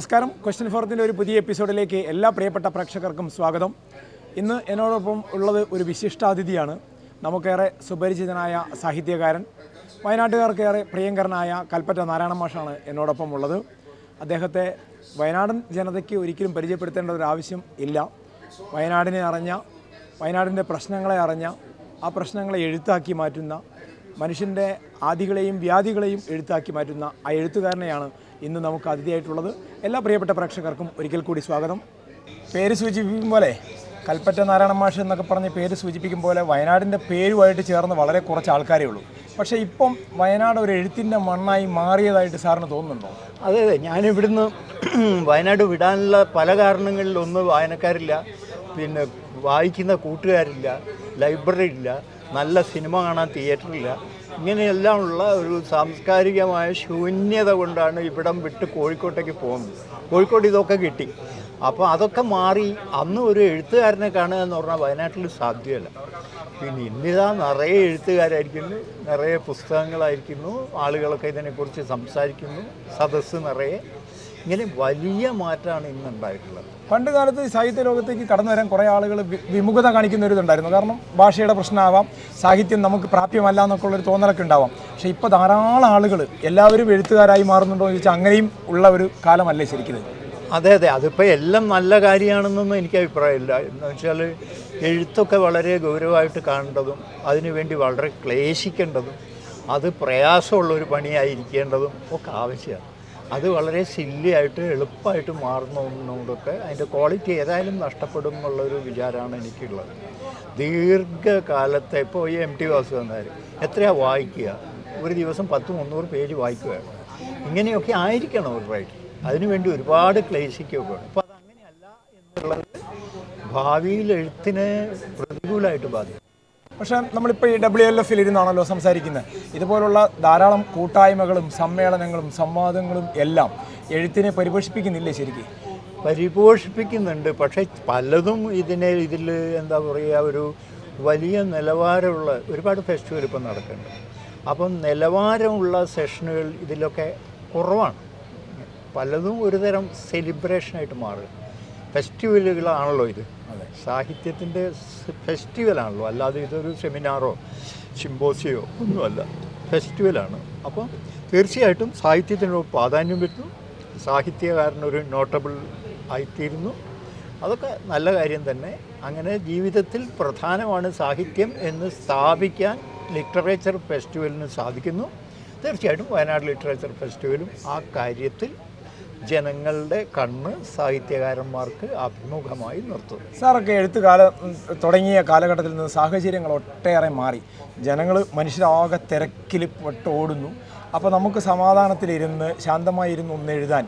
നമസ്കാരം. ക്വസ്റ്റ്യൻ ഫോറത്തിന്റെ ഒരു പുതിയ എപ്പിസോഡിലേക്ക് എല്ലാ പ്രിയപ്പെട്ട പ്രേക്ഷകർക്കും സ്വാഗതം. ഇന്ന് എന്നോടൊപ്പം ഉള്ളത് ഒരു വിശിഷ്ടാതിഥിയാണ് നമുക്കേറെ സുപരിചിതനായ സാഹിത്യകാരൻ വയനാട്ടുകാർക്കേറെ പ്രിയങ്കരനായ കൽപ്പറ്റ നാരായണ മാഷാണ് എന്നോടൊപ്പം ഉള്ളത്. അദ്ദേഹത്തെ വയനാടൻ ജനതയ്ക്ക് ഒരിക്കലും പരിചയപ്പെടുത്തേണ്ട ഒരു ആവശ്യം ഇല്ല. വയനാടിനെ അറിഞ്ഞ വയനാടിന്റെ പ്രശ്നങ്ങളെ അറിഞ്ഞ ആ പ്രശ്നങ്ങളെ എഴുത്താക്കി മാറ്റുന്ന മനുഷ്യന്റെ ആദികളെയും വ്യാധികളെയും എഴുത്താക്കി മാറ്റുന്ന ആ എഴുത്തുകാരനെയാണ് ഇന്ന് നമുക്ക് അതിഥിയായിട്ടുള്ളത് എല്ലാ പ്രിയപ്പെട്ട പ്രേക്ഷകർക്കും ഒരിക്കൽ കൂടി സ്വാഗതം. പേര് സൂചിപ്പിക്കും പോലെ കൽപ്പറ്റ നാരായണ മാഷ് എന്നൊക്കെ പറഞ്ഞ് പേര് സൂചിപ്പിക്കും പോലെ വയനാടിന്റെ പേരുമായിട്ട് ചേർന്ന് വളരെ കുറച്ച് ആൾക്കാരേ ഉള്ളൂ. പക്ഷേ ഇപ്പം വയനാട് ഒരു എഴുത്തിന്റെ മണ്ണായി മാറിയതായിട്ട് സാറിന് തോന്നുന്നുണ്ടോ? അതെ അതെ. ഞാനിവിടുന്ന് വയനാട് വിടാനുള്ള പല കാരണങ്ങളിൽ ഒന്ന് വായനക്കാരില്ല പിന്നെ വായിക്കുന്ന കൂട്ടുകാരില്ല ലൈബ്രറി ഇല്ല നല്ല സിനിമ കാണാൻ തിയേറ്ററില്ല ഇങ്ങനെയെല്ലാം ഉള്ള ഒരു സാംസ്കാരികമായ ശൂന്യത കൊണ്ടാണ് ഇവിടം വിട്ട് കോഴിക്കോട്ടേക്ക് പോകുന്നത്. കോഴിക്കോട് ഇതൊക്കെ കിട്ടി. അപ്പോൾ അതൊക്കെ മാറി അന്ന് ഒരു എഴുത്തുകാരനെ കാണുക എന്ന് പറഞ്ഞാൽ വയനാട്ടിൽ സാധ്യമല്ല. പിന്നെ ഇന്നിതാ നിറയെ എഴുത്തുകാരായിരിക്കുന്നു നിറയെ പുസ്തകങ്ങളായിരിക്കുന്നു ആളുകളൊക്കെ ഇതിനെക്കുറിച്ച് സംസാരിക്കുന്നു സദസ്സ് നിറയെ. ഇങ്ങനെ വലിയ മാറ്റമാണ് ഇന്ന് ഉണ്ടായിട്ടുള്ളത്. പണ്ട് കാലത്ത് സാഹിത്യ ലോകത്തേക്ക് കടന്നു വരാൻ കുറേ ആളുകൾ വിമുഖത കാണിക്കുന്ന ഒരു ഇതുണ്ടായിരുന്നു. കാരണം ഭാഷയുടെ പ്രശ്നമാവാം സാഹിത്യം നമുക്ക് പ്രാപ്യമല്ല എന്നൊക്കെ ഉള്ളൊരു തോന്നലൊക്കെ ഉണ്ടാവാം. പക്ഷെ ഇപ്പോൾ ധാരാളം ആളുകൾ എല്ലാവരും എഴുത്തുകാരായി മാറുന്നുണ്ടോ എന്ന് ചോദിച്ചാൽ അങ്ങനെയും ഉള്ള ഒരു കാലമല്ലേ ശരിക്കും? അതെ അതെ. അതിപ്പോൾ എല്ലാം നല്ല കാര്യമാണെന്നൊന്നും എനിക്ക് അഭിപ്രായമില്ല. എന്ന് വെച്ചാൽ എഴുത്തൊക്കെ വളരെ ഗൗരവമായിട്ട് കാണേണ്ടതും അതിനുവേണ്ടി വളരെ ക്ലേശിക്കേണ്ടതും അത് പ്രയാസമുള്ള ഒരു പണിയായിരിക്കേണ്ടതും ഒക്കെ ആവശ്യമാണ്. അത് വളരെ സില്ലിയായിട്ട് എളുപ്പമായിട്ട് മാറുന്നതുകൊണ്ടൊക്കെ അതിന്റെ ക്വാളിറ്റി ഏതായാലും നഷ്ടപ്പെടും എന്നുള്ളൊരു വിചാരമാണ് എനിക്കുള്ളത്. ദീർഘകാലത്തെ ഇപ്പോൾ ഈ എം ടി വാസുദേവൻ എത്രയാണ് വായിക്കുക? ഒരു ദിവസം പത്ത് മുന്നൂറ് പേജ് വായിക്കുകയാണ് ഇങ്ങനെയൊക്കെ ആയിരിക്കണം ഒരു റൈറ്റ്. അതിനുവേണ്ടി ഒരുപാട് ക്ലേശിക്കുകയൊക്കെ അപ്പോൾ അതങ്ങനെയല്ല എന്നുള്ളത് ഭാവിയിൽ എഴുത്തിനെ പ്രതികൂലമായിട്ട് ബാധിക്കും. പക്ഷേ നമ്മളിപ്പോൾ ഈ ഡബ്ല്യു എൽ എഫിൽ ഇരുന്നാണല്ലോ സംസാരിക്കുന്നത് ഇതുപോലുള്ള ധാരാളം കൂട്ടായ്മകളും സമ്മേളനങ്ങളും സംവാദങ്ങളും എല്ലാം എഴുത്തിനെ പരിപോഷിപ്പിക്കുന്നില്ലേ ശരിക്കും? പരിപോഷിപ്പിക്കുന്നുണ്ട്. പക്ഷേ പലതും ഇതിനെ ഇതിൽ എന്താ പറയുക ഒരു വലിയ നിലവാരമുള്ള ഒരുപാട് ഫെസ്റ്റിവൽ ഇപ്പം നടക്കുന്നുണ്ട്. അപ്പം നിലവാരമുള്ള സെഷനുകൾ ഇതിലൊക്കെ കുറവാണ്. പലതും ഒരുതരം സെലിബ്രേഷനായിട്ട് മാറുക ഫെസ്റ്റിവലുകളാണല്ലോ ഇത്. സാഹിത്യത്തിന്റെ ഫെസ്റ്റിവലാണല്ലോ. അല്ലാതെ ഇതൊരു സെമിനാറോ സിമ്പോസിയോ ഒന്നുമല്ല. ഫെസ്റ്റിവലാണ്. അപ്പോൾ തീർച്ചയായിട്ടും സാഹിത്യത്തിനൊരു പ്രാധാന്യം വരുന്നു. സാഹിത്യകാരനൊരു നോട്ടബിൾ ആയിത്തീരുന്നു. അതൊക്കെ നല്ല കാര്യം തന്നെ. അങ്ങനെ ജീവിതത്തിൽ പ്രധാനമാണ് സാഹിത്യം എന്ന് സ്ഥാപിക്കാൻ ലിറ്ററേച്ചർ ഫെസ്റ്റിവലിന് സാധിക്കുന്നു. തീർച്ചയായിട്ടും വയനാട് ലിറ്ററേച്ചർ ഫെസ്റ്റിവലും ആ കാര്യത്തിൽ ജനങ്ങളുടെ കണ്ണ് സാഹിത്യകാരന്മാർക്ക് അഭിമുഖമായി നിർത്തുന്നു. സാറൊക്കെ എഴുത്തുകാല തുടങ്ങിയ കാലഘട്ടത്തിൽ നിന്ന് സാഹചര്യങ്ങൾ ഒട്ടേറെ മാറി. ജനങ്ങൾ മനുഷ്യരാകെ തിരക്കിൽ പെട്ട് ഓടുന്നു. അപ്പോൾ നമുക്ക് സമാധാനത്തിലിരുന്ന് ശാന്തമായി ഇരുന്ന് ഒന്ന് എഴുതാൻ.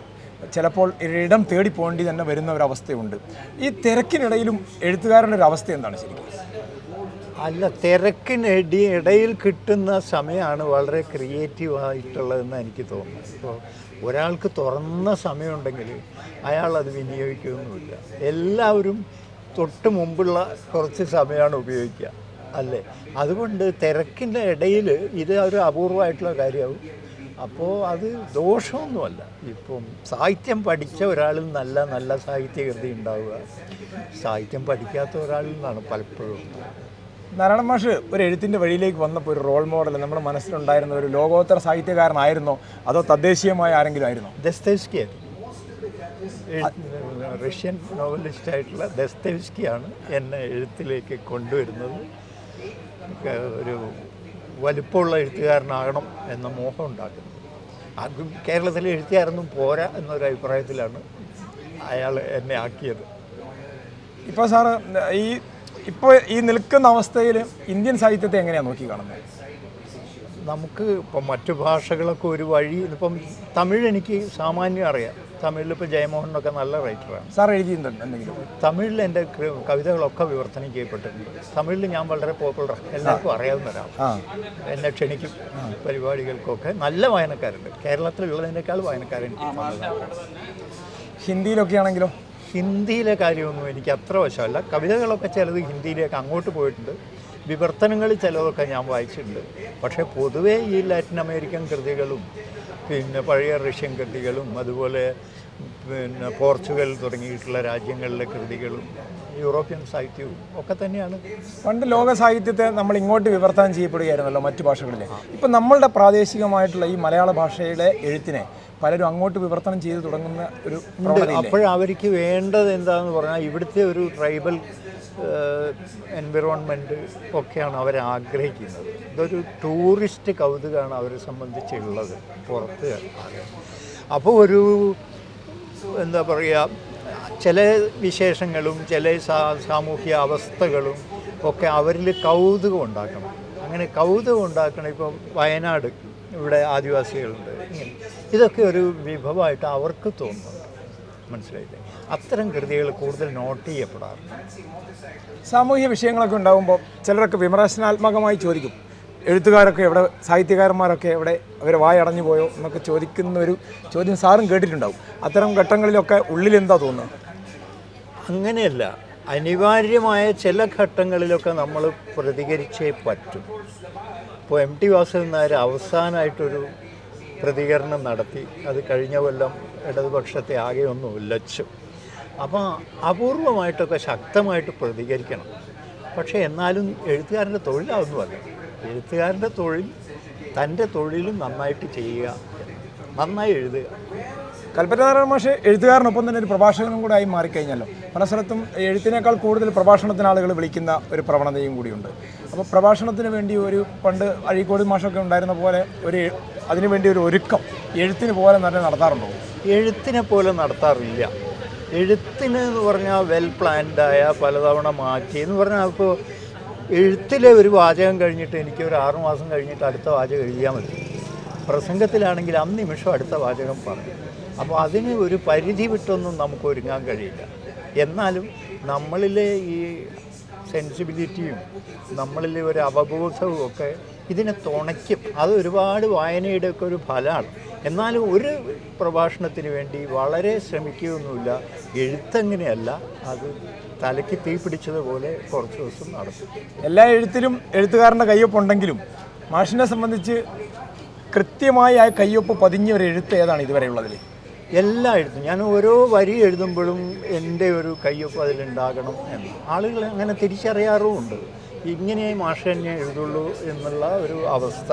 ചിലപ്പോൾ ഇടം തേടി പോകേണ്ടി തന്നെ വരുന്ന ഒരവസ്ഥയുണ്ട്. ഈ തിരക്കിനിടയിലും എഴുത്തുകാരുടെ ഒരു അവസ്ഥ എന്താണ് ശരിക്കും? അല്ല തിരക്കിനിടി ഇടയിൽ കിട്ടുന്ന സമയമാണ് വളരെ ക്രിയേറ്റീവ് ആയിട്ടുള്ളതെന്ന് എനിക്ക് തോന്നുന്നു. ഇപ്പോൾ ഒരാൾക്ക് തുറന്ന സമയമുണ്ടെങ്കിൽ അയാൾ അത് വിനിയോഗിക്കുകയൊന്നുമില്ല എല്ലാവരും തൊട്ട് മുമ്പുള്ള കുറച്ച് സമയമാണ് ഉപയോഗിക്കുക അല്ലേ? അതുകൊണ്ട് തിരക്കിന്റെ ഇടയിൽ ഇത് ഒരു അപൂർവമായിട്ടുള്ള കാര്യമാവും. അപ്പോൾ അത് ദോഷമൊന്നുമല്ല. ഇപ്പം സാഹിത്യം പഠിച്ച ഒരാളിൽ നല്ല നല്ല സാഹിത്യകൃതി ഉണ്ടാവുക. സാഹിത്യം പഠിക്കാത്ത ഒരാളിൽ നിന്നാണ് പലപ്പോഴും നാരായണ മാഷ് ഒരു എഴുത്തിന്റെ വഴിയിലേക്ക് വന്നപ്പോൾ ഒരു റോൾ മോഡൽ നമ്മുടെ മനസ്സിലുണ്ടായിരുന്ന ഒരു ലോകോത്തര സാഹിത്യകാരനായിരുന്നോ? അതോ തദ്ദേശീയമായ ആരെങ്കിലും ആയിരുന്നോ? റഷ്യൻ നോവലിസ്റ്റ് ആയിട്ടുള്ള ദസ്തേവ്സ്കിയാണ് എന്നെ എഴുത്തിലേക്ക് കൊണ്ടുവരുന്നത്. ഒരു വലുപ്പമുള്ള എഴുത്തുകാരനാകണം എന്ന മോഹം ഉണ്ടാക്കുന്നത് അതും കേരളത്തിലെ എഴുത്തുകാരൊന്നും പോരാ എന്നൊരു അഭിപ്രായത്തിലാണ് അയാൾ എന്നെ ആക്കിയത്. ഇപ്പോൾ സാറ് ഈ ഇപ്പോൾ ഈ നിൽക്കുന്ന അവസ്ഥയിൽ ഇന്ത്യൻ സാഹിത്യത്തെ എങ്ങനെയാണ് നോക്കി കാണുന്നത്? നമുക്ക് ഇപ്പം മറ്റു ഭാഷകളൊക്കെ ഒരു വഴി ഇപ്പം തമിഴ് എനിക്ക് സാമാന്യം അറിയാം. തമിഴിൽ ഇപ്പോൾ ജയമോഹനൊക്കെ നല്ല റൈറ്ററാണ്. സാർ എഴുതിയിട്ടുണ്ട് എന്തെങ്കിലും? തമിഴിൽ എന്റെ കവിതകളൊക്കെ വിവർത്തനം ചെയ്യപ്പെട്ടിട്ടുണ്ട്. തമിഴിൽ ഞാൻ വളരെ പോപ്പുലറാണ് എല്ലാവർക്കും അറിയാവുന്ന ഒരാളാണ്. ആ. എന്നെ ക്ഷണിക്കും പരിപാടികൾക്കൊക്കെ. നല്ല വായനക്കാരുണ്ട്. കേരളത്തിലുള്ളതിനേക്കാൾ വായനക്കാരുണ്ട് ഹിന്ദിയിലൊക്കെ ആണെങ്കിലോ ഹിന്ദിയിലെ കാര്യമൊന്നും എനിക്ക് അത്ര വശമല്ല. കവിതകളൊക്കെ ചിലത് ഹിന്ദിയിലേക്ക് അങ്ങോട്ട് പോയിട്ടുണ്ട്. വിവർത്തനങ്ങൾ ചിലതൊക്കെ ഞാൻ വായിച്ചിട്ടുണ്ട്. പക്ഷേ പൊതുവേ ഈ ലാറ്റിൻ അമേരിക്കൻ കൃതികളും പിന്നെ പഴയ റഷ്യൻ കൃതികളും അതുപോലെ പിന്നെ പോർച്ചുഗൽ തുടങ്ങിയിട്ടുള്ള രാജ്യങ്ങളിലെ കൃതികളും യൂറോപ്യൻ സാഹിത്യവും ഒക്കെ തന്നെയാണ്. പണ്ട് ലോക സാഹിത്യത്തെ നമ്മൾ ഇങ്ങോട്ട് വിവർത്തനം ചെയ്യപ്പെടുകയായിരുന്നല്ലോ മറ്റു ഭാഷകളിലെ. ഇപ്പം നമ്മളുടെ പ്രാദേശികമായിട്ടുള്ള ഈ മലയാള ഭാഷയുടെ എഴുത്തിനെ പലരും അങ്ങോട്ട് വിവർത്തനം ചെയ്ത് തുടങ്ങുന്ന ഒരു? അപ്പോഴവർക്ക് വേണ്ടത് എന്താണെന്ന് പറഞ്ഞാൽ ഇവിടുത്തെ ഒരു ട്രൈബൽ എൻവിറോൺമെന്റ് ഒക്കെയാണ് അവർ ആഗ്രഹിക്കുന്നത്. ഇതൊരു ടൂറിസ്റ്റ് കൗതുകമാണ് അവരെ സംബന്ധിച്ചുള്ളത് പുറത്ത് അപ്പോൾ ഒരു എന്താ പറയുക ചില വിശേഷങ്ങളും ചില സാ- സാമൂഹ്യ അവസ്ഥകളും ഒക്കെ അവരിൽ കൗതുകം ഉണ്ടാക്കണം. അങ്ങനെ കൗതുകം ഉണ്ടാക്കണം. ഇപ്പോൾ വയനാട് ഇവിടെ ആദിവാസികളുണ്ട്. ഇങ്ങനെ ഇതൊക്കെ ഒരു വിഭവമായിട്ട് അവർക്ക് തോന്നുന്നുണ്ട് മനസ്സിലായില്ലേ? അത്തരം കൃതികൾ കൂടുതൽ നോട്ട് ചെയ്യപ്പെടാറുണ്ട്. സാമൂഹ്യ വിഷയങ്ങളൊക്കെ ഉണ്ടാകുമ്പോൾ ചിലരൊക്കെ വിമർശനാത്മകമായി ചോദിക്കും. എഴുത്തുകാരൊക്കെ എവിടെ സാഹിത്യകാരന്മാരൊക്കെ എവിടെ അവർ വായടഞ്ഞു പോയോ എന്നൊക്കെ ചോദിക്കുന്ന ഒരു ചോദ്യം സാറും കേട്ടിട്ടുണ്ടാവും. അത്തരം ഘട്ടങ്ങളിലൊക്കെ ഉള്ളിൽ എന്താ തോന്നുന്നത്? അങ്ങനെയല്ല. അനിവാര്യമായ ചില ഘട്ടങ്ങളിലൊക്കെ നമ്മൾ പ്രതികരിച്ചേ പറ്റും. ഇപ്പോൾ എം ടി വാസുദേവൻ നായർ അവസാനമായിട്ടൊരു പ്രതികരണം നടത്തി. അത് കഴിഞ്ഞ കൊല്ലം ഇടതുപക്ഷത്തെ ആകെ ഒന്ന് അപ്പോൾ അപൂർവമായിട്ടൊക്കെ ശക്തമായിട്ട് പ്രതികരിക്കണം. പക്ഷേ എന്നാലും എഴുത്തുകാരന്റെ തൊഴിലാവുന്നുമല്ല എഴുത്തുകാരന്റെ തൊഴിൽ തന്റെ തൊഴിലും നന്നായിട്ട് ചെയ്യുക. നന്നായി എഴുതുക. കൽപ്പറ്റ നാരായണ മാഷ് എഴുത്തുകാരനൊപ്പം തന്നെ ഒരു പ്രഭാഷകനും കൂടെ ആയി മാറിക്കഴിഞ്ഞല്ലോ. പല സ്ഥലത്തും എഴുത്തിനേക്കാൾ കൂടുതൽ പ്രഭാഷണത്തിന് ആളുകൾ വിളിക്കുന്ന ഒരു പ്രവണതയും കൂടിയുണ്ട്. അപ്പോൾ പ്രഭാഷണത്തിന് വേണ്ടി ഒരു പണ്ട് അഴീക്കോട് മാഷൊക്കെ ഉണ്ടായിരുന്ന പോലെ ഒരു അതിനു വേണ്ടി ഒരു ഒരുക്കം എഴുത്തിന് പോലെ തന്നെ നടത്താറുണ്ടോ? എഴുത്തിനെ പോലെ നടത്താറില്ല. എഴുത്തിന് എന്ന് പറഞ്ഞാൽ വെൽ പ്ലാൻഡായ പലതവണ മാറ്റി എന്ന് പറഞ്ഞാൽ ഇപ്പോൾ എഴുത്തിലെ ഒരു വാചകം കഴിഞ്ഞിട്ട് എനിക്ക് ഒരു ആറ് മാസം കഴിഞ്ഞിട്ട് അടുത്ത വാചകം എഴുതിയാൽ മതി. പ്രസംഗത്തിലാണെങ്കിൽ അന്ന് നിമിഷം അടുത്ത വാചകം പറയും. അപ്പോൾ അതിന് ഒരു പരിധി വിട്ടൊന്നും നമുക്ക് ഒരുങ്ങാൻ കഴിയില്ല. എന്നാലും നമ്മളിലെ ഈ സെൻസിബിലിറ്റിയും നമ്മളിലെ ഒരു അവബോധവും ഒക്കെ ഇതിനെ തുണയ്ക്കും. അത് ഒരുപാട് വായനയുടെ ഒക്കെ ഒരു ഫലമാണ്. എന്നാലും ഒരു പ്രഭാഷണത്തിന് വേണ്ടി വളരെ ശ്രമിക്കുകയൊന്നുമില്ല. എഴുത്തങ്ങനെയല്ല. അത് തലയ്ക്ക് തീ പിടിച്ചതുപോലെ കുറച്ച് ദിവസം നടക്കും. എല്ലാ എഴുത്തിലും എഴുത്തുകാരന്റെ കയ്യൊപ്പുണ്ടെങ്കിലും മാഷിനെ സംബന്ധിച്ച് കൃത്യമായി ആ കയ്യൊപ്പ് പതിഞ്ഞ ഒരു എഴുത്ത് ഏതാണ് ഇതുവരെയുള്ളതിൽ എല്ലാ എഴുത്തും. ഞാൻ ഓരോ വരി എഴുതുമ്പോഴും എന്റെ ഒരു കയ്യൊപ്പ് അതിലുണ്ടാകണം എന്ന്. ആളുകൾ അങ്ങനെ തിരിച്ചറിയാറുമുണ്ട്. ഇങ്ങനെ മാഷ തന്നെ എഴുതുള്ളൂ എന്നുള്ള ഒരു അവസ്ഥ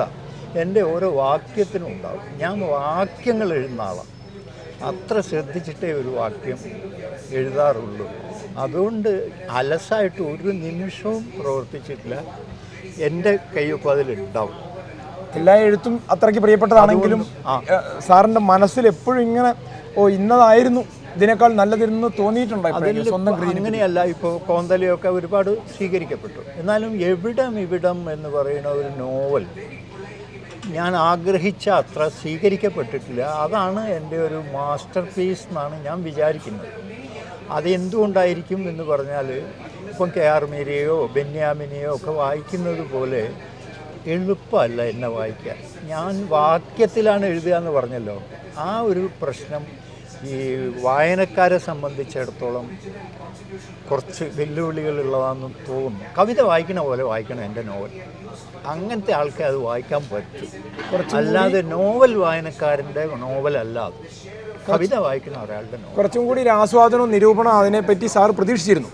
എന്റെ ഓരോ വാക്യത്തിനും ഉണ്ടാവും. ഞാൻ വാക്യങ്ങൾ എഴുതുന്ന ആളാണ് അത്ര ശ്രദ്ധിച്ചിട്ടേ ഒരു വാക്യം എഴുതാറുള്ളൂ. അതുകൊണ്ട് അലസായിട്ട് ഒരു നിമിഷവും പ്രവർത്തിച്ചിട്ടില്ല. എന്റെ കയ്യൊപ്പ് അതിലുണ്ടാവും. എല്ലാ എഴുത്തും അത്രയ്ക്ക് പ്രിയപ്പെട്ടതാണെങ്കിലും സാറിന്റെ മനസ്സിൽ എപ്പോഴും ഇങ്ങനെ ഓ ഇന്നതായിരുന്നു. ഇതിനേക്കാൾ നല്ലതിരുന്ന് തോന്നിയിട്ടുണ്ടായി? സ്വന്തം അങ്ങനെയല്ല ഇപ്പോൾ കോന്തലയൊക്കെ ഒരുപാട് സ്വീകരിക്കപ്പെട്ടു. എന്നാലും എവിടം ഇവിടം എന്ന് പറയുന്ന ഒരു നോവൽ ഞാൻ ആഗ്രഹിച്ച അത്ര സ്വീകരിക്കപ്പെട്ടിട്ടില്ല. അതാണ് എന്റെ ഒരു മാസ്റ്റർ പീസ് എന്നാണ് ഞാൻ വിചാരിക്കുന്നത്. അത് എന്തുകൊണ്ടായിരിക്കും എന്ന് പറഞ്ഞാൽ ഇപ്പം കെ ആർ മീരയോ ബെന്യാമിനെയോ ഒക്കെ വായിക്കുന്നത് പോലെ എളുപ്പമല്ല എന്നെ വായിക്കാൻ. ഞാൻ വാക്യത്തിലാണ് എഴുതുക എന്ന് പറഞ്ഞല്ലോ. ആ ഒരു പ്രശ്നം ഈ വായനക്കാരെ സംബന്ധിച്ചിടത്തോളം കുറച്ച് വെല്ലുവിളികളുള്ളതാണെന്ന് തോന്നുന്നു. കവിത വായിക്കണ പോലെ വായിക്കണം എന്റെ നോവൽ. അങ്ങനത്തെ ആൾക്കെ അത് വായിക്കാൻ പറ്റും. അല്ലാതെ നോവൽ വായനക്കാരന്റെ നോവൽ അല്ലാതെ കവിത വായിക്കുന്ന ഒരാളുടെ നോവൽ. കുറച്ചും കൂടി ഒരു ആസ്വാദനവും നിരൂപണം അതിനെപ്പറ്റി സാർ പ്രതീക്ഷിച്ചിരുന്നു.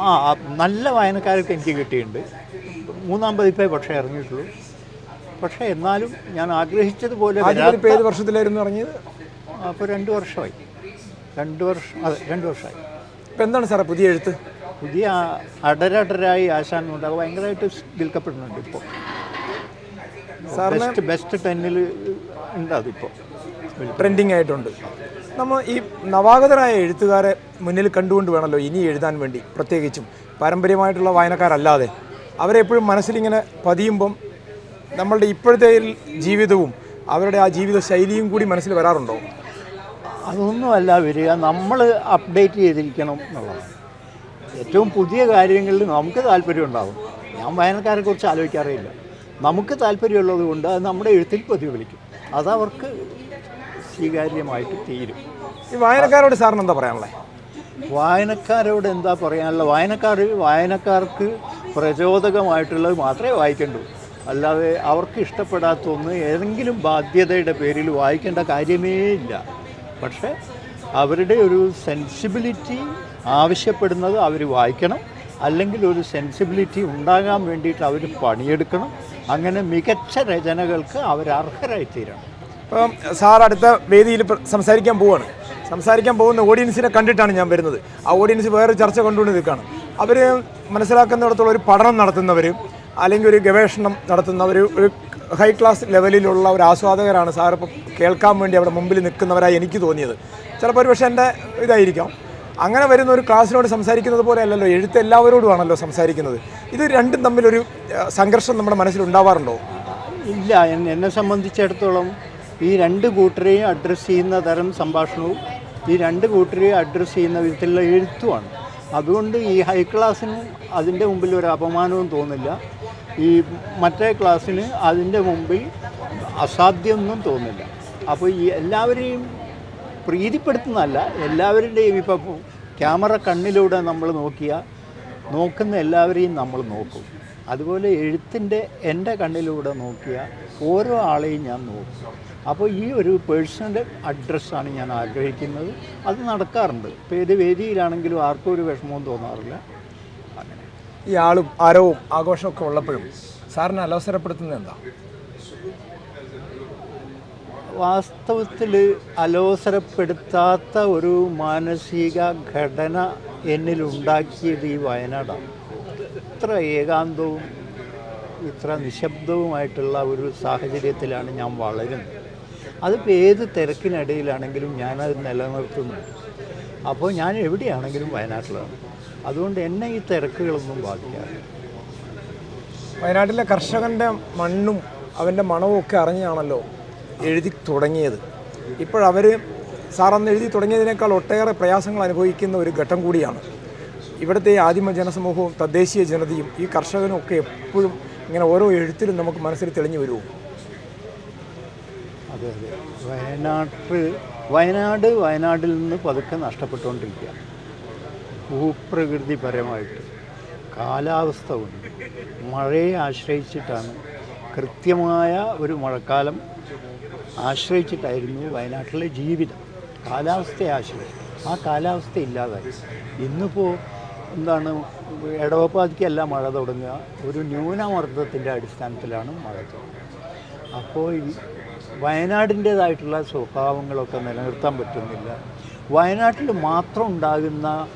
ആ നല്ല വായനക്കാരൊക്കെ എനിക്ക് കിട്ടിയിട്ടുണ്ട്. മൂന്നാം പതിപ്പേ പക്ഷേ ഇറങ്ങിയിട്ടുള്ളൂ. പക്ഷേ എന്നാലും ഞാൻ ആഗ്രഹിച്ചതുപോലെ ഏത് വർഷത്തിലായിരുന്നു ഇറങ്ങിയത്? അപ്പോൾ രണ്ട് വർഷമായി. രണ്ട് വർഷം അതെ രണ്ട് വർഷമായി. ഇപ്പം എന്താണ് സാറേ പുതിയ എഴുത്ത്? പുതിയ അടരടരായി ആശാൻ ഉണ്ട് അത് ഭയങ്കരമായിട്ട് വിൽക്കപ്പെടുന്നുണ്ട് ഇപ്പോൾ. ബെസ്റ്റ് ബെസ്റ്റ് ടെന്നിൽ ഉണ്ട് അതിപ്പോൾ. ട്രെൻഡിങ് ആയിട്ടുണ്ട്. നമ്മൾ ഈ നവാഗതരായ എഴുത്തുകാരെ മുന്നിൽ കണ്ടുകൊണ്ട് വേണമല്ലോ ഇനി എഴുതാൻ വേണ്ടി. പ്രത്യേകിച്ചും പാരമ്പര്യമായിട്ടുള്ള വായനക്കാരല്ലാതെ. അവരെ എപ്പോഴും മനസ്സിലിങ്ങനെ പതിയുമ്പം നമ്മളുടെ ഇപ്പോഴത്തെ ജീവിതവും അവരുടെ ആ ജീവിത ശൈലിയും കൂടി മനസ്സിൽ വരാറുണ്ടോ? അതൊന്നുമല്ല വരിക നമ്മൾ അപ്ഡേറ്റ് ചെയ്തിരിക്കണം എന്നുള്ളതാണ്. ഏറ്റവും പുതിയ കാര്യങ്ങളിൽ നമുക്ക് താല്പര്യം ഉണ്ടാകും ഞാൻ വായനക്കാരെ കുറിച്ച് ആലോചിക്കാറേയില്ല. നമുക്ക് താല്പര്യമുള്ളത് കൊണ്ട് അത് നമ്മുടെ എഴുത്തിൽ പ്രതിഫലിക്കും. അതവർക്ക് സ്വീകാര്യമായിട്ട് തീരും. ഈ വായനക്കാരോട് സാറിന് എന്താ പറയാനുള്ളത് വായനക്കാരോട് എന്താ പറയാനുള്ള? വായനക്കാർ വായനക്കാർക്ക് പ്രചോദകമായിട്ടുള്ളത് മാത്രമേ വായിക്കേണ്ടൂ. അല്ലാതെ അവർക്ക് ഇഷ്ടപ്പെടാത്ത ഒന്ന് ഏതെങ്കിലും ബാധ്യതയുടെ പേരിൽ വായിക്കേണ്ട കാര്യമേ ഇല്ല. പക്ഷേ അവരുടെ ഒരു സെൻസിബിലിറ്റി ആവശ്യപ്പെടുന്നത് അവർ വായിക്കണം. അല്ലെങ്കിൽ ഒരു സെൻസിബിലിറ്റി ഉണ്ടാകാൻ വേണ്ടിയിട്ട് അവർ പണിയെടുക്കണം. അങ്ങനെ മികച്ച രചനകൾക്ക് അവർ അർഹരായി തീരണം ഇപ്പം സാർ അടുത്ത വേദിയിൽ സംസാരിക്കാൻ പോവാണ്. സംസാരിക്കാൻ പോകുന്ന ഓഡിയൻസിനെ കണ്ടിട്ടാണ് ഞാൻ വരുന്നത്. ആ ഓഡിയൻസ് വേറെ ചർച്ച കൊണ്ടുകൊണ്ട് നിൽക്കുകയാണ് അവർ മനസ്സിലാക്കുന്നിടത്തോളം ഒരു പഠനം നടത്തുന്നവർ അല്ലെങ്കിൽ ഒരു ഗവേഷണം നടത്തുന്നവർ ഒരു ഹൈ ക്ലാസ് ലെവലിലുള്ള ഒരു ആസ്വാദകരാണ് സാർ. ഇപ്പോൾ കേൾക്കാൻ വേണ്ടി അവിടെ മുമ്പിൽ നിൽക്കുന്നവരായി എനിക്ക് തോന്നിയത്. ചിലപ്പോൾ ഒരു പക്ഷേ എന്റെ ഇതായിരിക്കാം. അങ്ങനെ വരുന്ന ഒരു ക്ലാസ്സിനോട് സംസാരിക്കുന്നത് പോലെ അല്ലല്ലോ എഴുത്ത് എല്ലാവരോടുമാണല്ലോ സംസാരിക്കുന്നത്. ഇത് രണ്ടും തമ്മിലൊരു സംഘർഷം നമ്മുടെ മനസ്സിൽ ഉണ്ടാവാറുണ്ടോ? ഇല്ല എന്നെ സംബന്ധിച്ചിടത്തോളം ഈ രണ്ട് കൂട്ടരെയും അഡ്രസ്സ് ചെയ്യുന്ന തരം സംഭാഷണവും ഈ രണ്ട് കൂട്ടരെയും അഡ്രസ്സ് ചെയ്യുന്ന വിധത്തിലുള്ള എഴുത്തുമാണ്. അതുകൊണ്ട് ഈ ഹൈ ക്ലാസ്സിന് അതിന്റെ മുമ്പിൽ ഒരു അപമാനവും തോന്നില്ല. ഈ മറ്റേ ക്ലാസ്സിന് അതിന്റെ മുമ്പിൽ അസാധ്യമൊന്നും തോന്നില്ല അപ്പോൾ ഈ എല്ലാവരെയും പ്രീതിപ്പെടുത്തുന്നതല്ല എല്ലാവരുടെയും ഇപ്പോൾ ക്യാമറ കണ്ണിലൂടെ നമ്മൾ നോക്കിയാൽ നോക്കുന്ന എല്ലാവരെയും നമ്മൾ നോക്കും. അതുപോലെ എഴുത്തിന്റെ എന്റെ കണ്ണിലൂടെ നോക്കിയ ഓരോ ആളെയും ഞാൻ നോക്കും. അപ്പോൾ ഈ ഒരു പേഴ്സണൽ അഡ്രസ്സാണ് ഞാൻ ആഗ്രഹിക്കുന്നത്. അത് നടക്കാറുണ്ട്. ഇപ്പോൾ ഏത് വേദിയിലാണെങ്കിലും ആർക്കും ഒരു വിഷമവും തോന്നാറില്ല. ഈ ആളും ആരവും ആഘോഷമൊക്കെ ഉള്ളപ്പോഴും സാറിനെ അലോസരപ്പെടുത്തുന്നത് എന്താ? വാസ്തവത്തിൽ അലോസരപ്പെടുത്താത്ത ഒരു മാനസിക ഘടന എന്നിലുണ്ടാക്കിയത് ഈ വയനാടാണ്. ഇത്ര ഏകാന്തവും ഇത്ര നിശബ്ദവുമായിട്ടുള്ള ഒരു സാഹചര്യത്തിലാണ് ഞാൻ വളരുന്നത്. അതിപ്പോൾ ഏത് തിരക്കിനിടയിലാണെങ്കിലും ഞാനത് നിലനിർത്തുന്നു. അപ്പോൾ ഞാൻ എവിടെയാണെങ്കിലും വയനാട്ടിലാണ്. അതുകൊണ്ട് എന്നെ ഈ തിരക്കുകളൊന്നും ബാധിക്കാറില്ല. വയനാട്ടിലെ കർഷകന്റെ മണ്ണും അവന്റെ മണവും ഒക്കെ അറിഞ്ഞാണല്ലോ എഴുതി തുടങ്ങിയത്. ഇപ്പോഴവർ സാറന്ന് എഴുതി തുടങ്ങിയതിനേക്കാൾ ഒട്ടേറെ പ്രയാസങ്ങൾ അനുഭവിക്കുന്ന ഒരു ഘട്ടം കൂടിയാണ്. ഇവിടുത്തെ ആദിമ ജനസമൂഹവും തദ്ദേശീയ ജനതയും ഈ കർഷകനും ഒക്കെ എപ്പോഴും ഇങ്ങനെ ഓരോ എഴുത്തിലും നമുക്ക് മനസ്സിൽ തെളിഞ്ഞു വരുമോ? അതെ അതെ. വയനാട്ട് വയനാട് വയനാട്ടിൽ നിന്ന് പതുക്കെ നഷ്ടപ്പെട്ടുകൊണ്ടിരിക്കുക ഭൂപ്രകൃതിപരമായിട്ട് കാലാവസ്ഥ കൊണ്ട് മഴയെ ആശ്രയിച്ചിട്ടാണ് കൃത്യമായ ഒരു മഴക്കാലം ആശ്രയിച്ചിട്ടായിരുന്നു വയനാട്ടിലെ ജീവിതം. കാലാവസ്ഥയെ ആശ്രയിച്ചു. ആ കാലാവസ്ഥ ഇല്ലാതായി. ഇന്നിപ്പോൾ എന്താണ് ഇടവപ്പാതിക്കല്ല മഴ തുടങ്ങുക. ഒരു ന്യൂനമർദ്ദത്തിന്റെ അടിസ്ഥാനത്തിലാണ് മഴ തുടങ്ങുക. അപ്പോൾ വയനാടിന്റേതായിട്ടുള്ള സ്വഭാവങ്ങളൊക്കെ നിലനിർത്താൻ പറ്റുന്നില്ല. വയനാട്ടിൽ മാത്രം ഉണ്ടാകുന്ന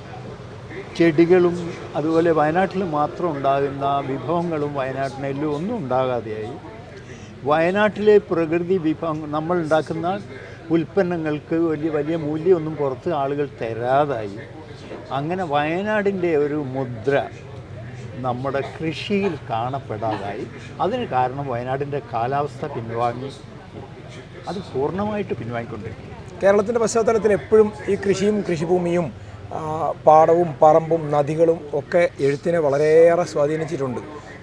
ചെടികളും അതുപോലെ വയനാട്ടിൽ മാത്രം ഉണ്ടാകുന്ന വിഭവങ്ങളും വയനാട്ടിനെല്ലാം ഒന്നും ഉണ്ടാകാതെയായി. വയനാട്ടിലെ പ്രകൃതി വിഭവങ്ങൾ നമ്മൾ ഉണ്ടാക്കുന്ന ഉൽപ്പന്നങ്ങൾക്ക് വലിയ വലിയ മൂല്യമൊന്നും പുറത്ത് ആളുകൾ തരാതായി. അങ്ങനെ വയനാടിന്റെ ഒരു മുദ്ര നമ്മുടെ കൃഷിയിൽ കാണപ്പെടാതായി. അതിന് കാരണം വയനാടിന്റെ കാലാവസ്ഥ പിൻവാങ്ങി അത് പൂർണമായിട്ട് പിൻവാങ്ങിക്കൊണ്ടിരിക്കും കേരളത്തിന്റെ പശ്ചാത്തലത്തിൽ എപ്പോഴും ഈ കൃഷിയും കൃഷിഭൂമിയും പാടവും പറമ്പും നദികളും ഒക്കെ എഴുത്തിനെ വളരെയേറെ സ്വാധീനിച്ചിട്ടുണ്ട്.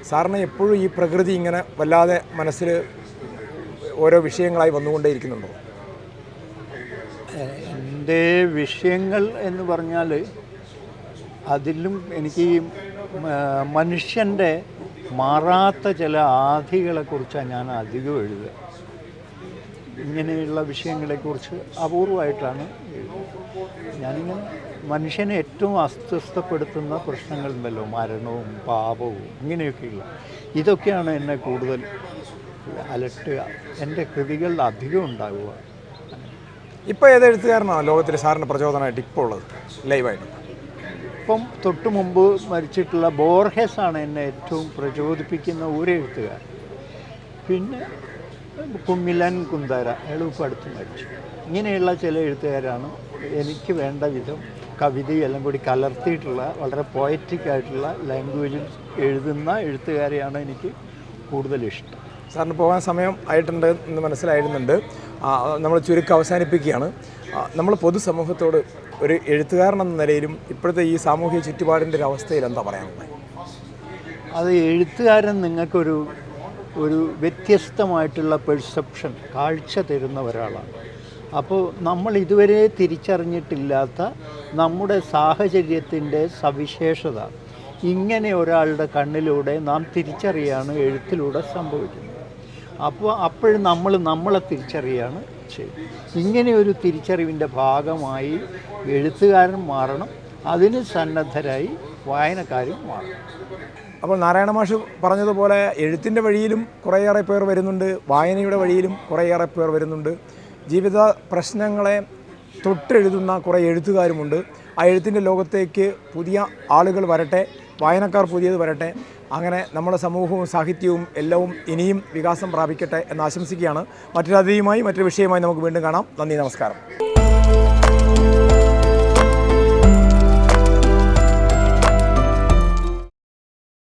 സാറിന് എപ്പോഴും ഈ പ്രകൃതി ഇങ്ങനെ വല്ലാതെ മനസ്സിൽ ഓരോ വിഷയങ്ങളായി വന്നുകൊണ്ടേയിരിക്കുന്നുണ്ടോ? എന്റെ വിഷയങ്ങൾ എന്ന് പറഞ്ഞാൽ അതിലും എനിക്ക് മനുഷ്യന്റെ മാറാത്ത ചില ആധികളെക്കുറിച്ചാണ് ഞാൻ അധികം എഴുതുക. ഇങ്ങനെയുള്ള വിഷയങ്ങളെക്കുറിച്ച് അപൂർവമായിട്ടാണ് ഞാനിങ്ങനെ മനുഷ്യനെ ഏറ്റവും അസ്വസ്ഥപ്പെടുത്തുന്ന പ്രശ്നങ്ങളുണ്ടല്ലോ മരണവും പാപവും ഇങ്ങനെയൊക്കെയുള്ള. ഇതൊക്കെയാണ് എന്നെ കൂടുതൽ അലട്ടുക എന്റെ കൃതികളിൽ അധികം ഉണ്ടാവുക. ഇപ്പോൾ ഏത് എഴുത്തുകാരനാണ് ലോകത്തിൽ സാറിന്റെ പ്രചോദനമായിട്ട് ഇപ്പോൾ ഉള്ളത്? ലൈവായിട്ട്. ഇപ്പം തൊട്ട് മുമ്പ് മരിച്ചിട്ടുള്ള ബോർഹെസ് ആണ് എന്നെ ഏറ്റവും പ്രചോദിപ്പിക്കുന്ന ഒരു എഴുത്തുകാരൻ. പിന്നെ കുമ്മിലൻ കുന്താര എളുപ്പം അടുത്ത് മരിച്ചു. ഇങ്ങനെയുള്ള ചില എഴുത്തുകാരാണ് എനിക്ക് വേണ്ട വിധം കവിതയെല്ലാം കൂടി കലർത്തിയിട്ടുള്ള വളരെ പോയറ്റിക് ആയിട്ടുള്ള ലാംഗ്വേജിൽ എഴുതുന്ന എഴുത്തുകാരെയാണ് എനിക്ക് കൂടുതൽ ഇഷ്ടം. സാറിന് പോകാൻ സമയം ആയിട്ടുണ്ട് എന്ന് മനസ്സിലായിരുന്നുണ്ട്. നമ്മൾ ചുരുക്കം അവസാനിപ്പിക്കുകയാണ്. നമ്മൾ പൊതുസമൂഹത്തോട് ഒരു എഴുത്തുകാരൻ എന്ന നിലയിലും ഇപ്പോഴത്തെ ഈ സാമൂഹിക ചുറ്റുപാടിന്റെ ഒരു അവസ്ഥയിൽ എന്താ പറയാനുള്ളത്? അത് എഴുത്തുകാരൻ നിങ്ങൾക്കൊരു ഒരു വ്യത്യസ്തമായിട്ടുള്ള പെർസെപ്ഷൻ കാഴ്ച തരുന്ന ഒരാളാണ്. അപ്പോൾ നമ്മൾ ഇതുവരെ തിരിച്ചറിഞ്ഞിട്ടില്ലാത്ത നമ്മുടെ സാഹചര്യത്തിന്റെ സവിശേഷത ഇങ്ങനെ ഒരാളുടെ കണ്ണിലൂടെ നാം തിരിച്ചറിയാണ് എഴുത്തിലൂടെ സംഭവിക്കുന്നത്. അപ്പോൾ അപ്പോഴും നമ്മൾ നമ്മളെ തിരിച്ചറിയാണ് ചെയ്യുന്നത്. ഇങ്ങനെ ഒരു തിരിച്ചറിവിന്റെ ഭാഗമായി എഴുത്തുകാരൻ മാറണം അതിന് സന്നദ്ധരായി വായനക്കാരും മാറണം. അപ്പോൾ നാരായണ മാഷ് പറഞ്ഞതുപോലെ എഴുത്തിന്റെ വഴിയിലും കുറേയേറെ പേർ വരുന്നുണ്ട് വായനയുടെ വഴിയിലും കുറേയേറെ പേർ വരുന്നുണ്ട്. ജീവിത പ്രശ്നങ്ങളെ തൊട്ടെഴുതുന്ന കുറേ എഴുത്തുകാരുമുണ്ട്. ആ എഴുത്തിന്റെ ലോകത്തേക്ക് പുതിയ ആളുകൾ വരട്ടെ വായനക്കാർ പുതിയത് വരട്ടെ. അങ്ങനെ നമ്മുടെ സമൂഹവും സാഹിത്യവും എല്ലാവും ഇനിയും വികാസം പ്രാപിക്കട്ടെ എന്ന് ആശംസിക്കുകയാണ്. മറ്റൊരു അതിഥിയുമായി മറ്റൊരു വിഷയമായി നമുക്ക് വീണ്ടും കാണാം. നന്ദി നമസ്കാരം.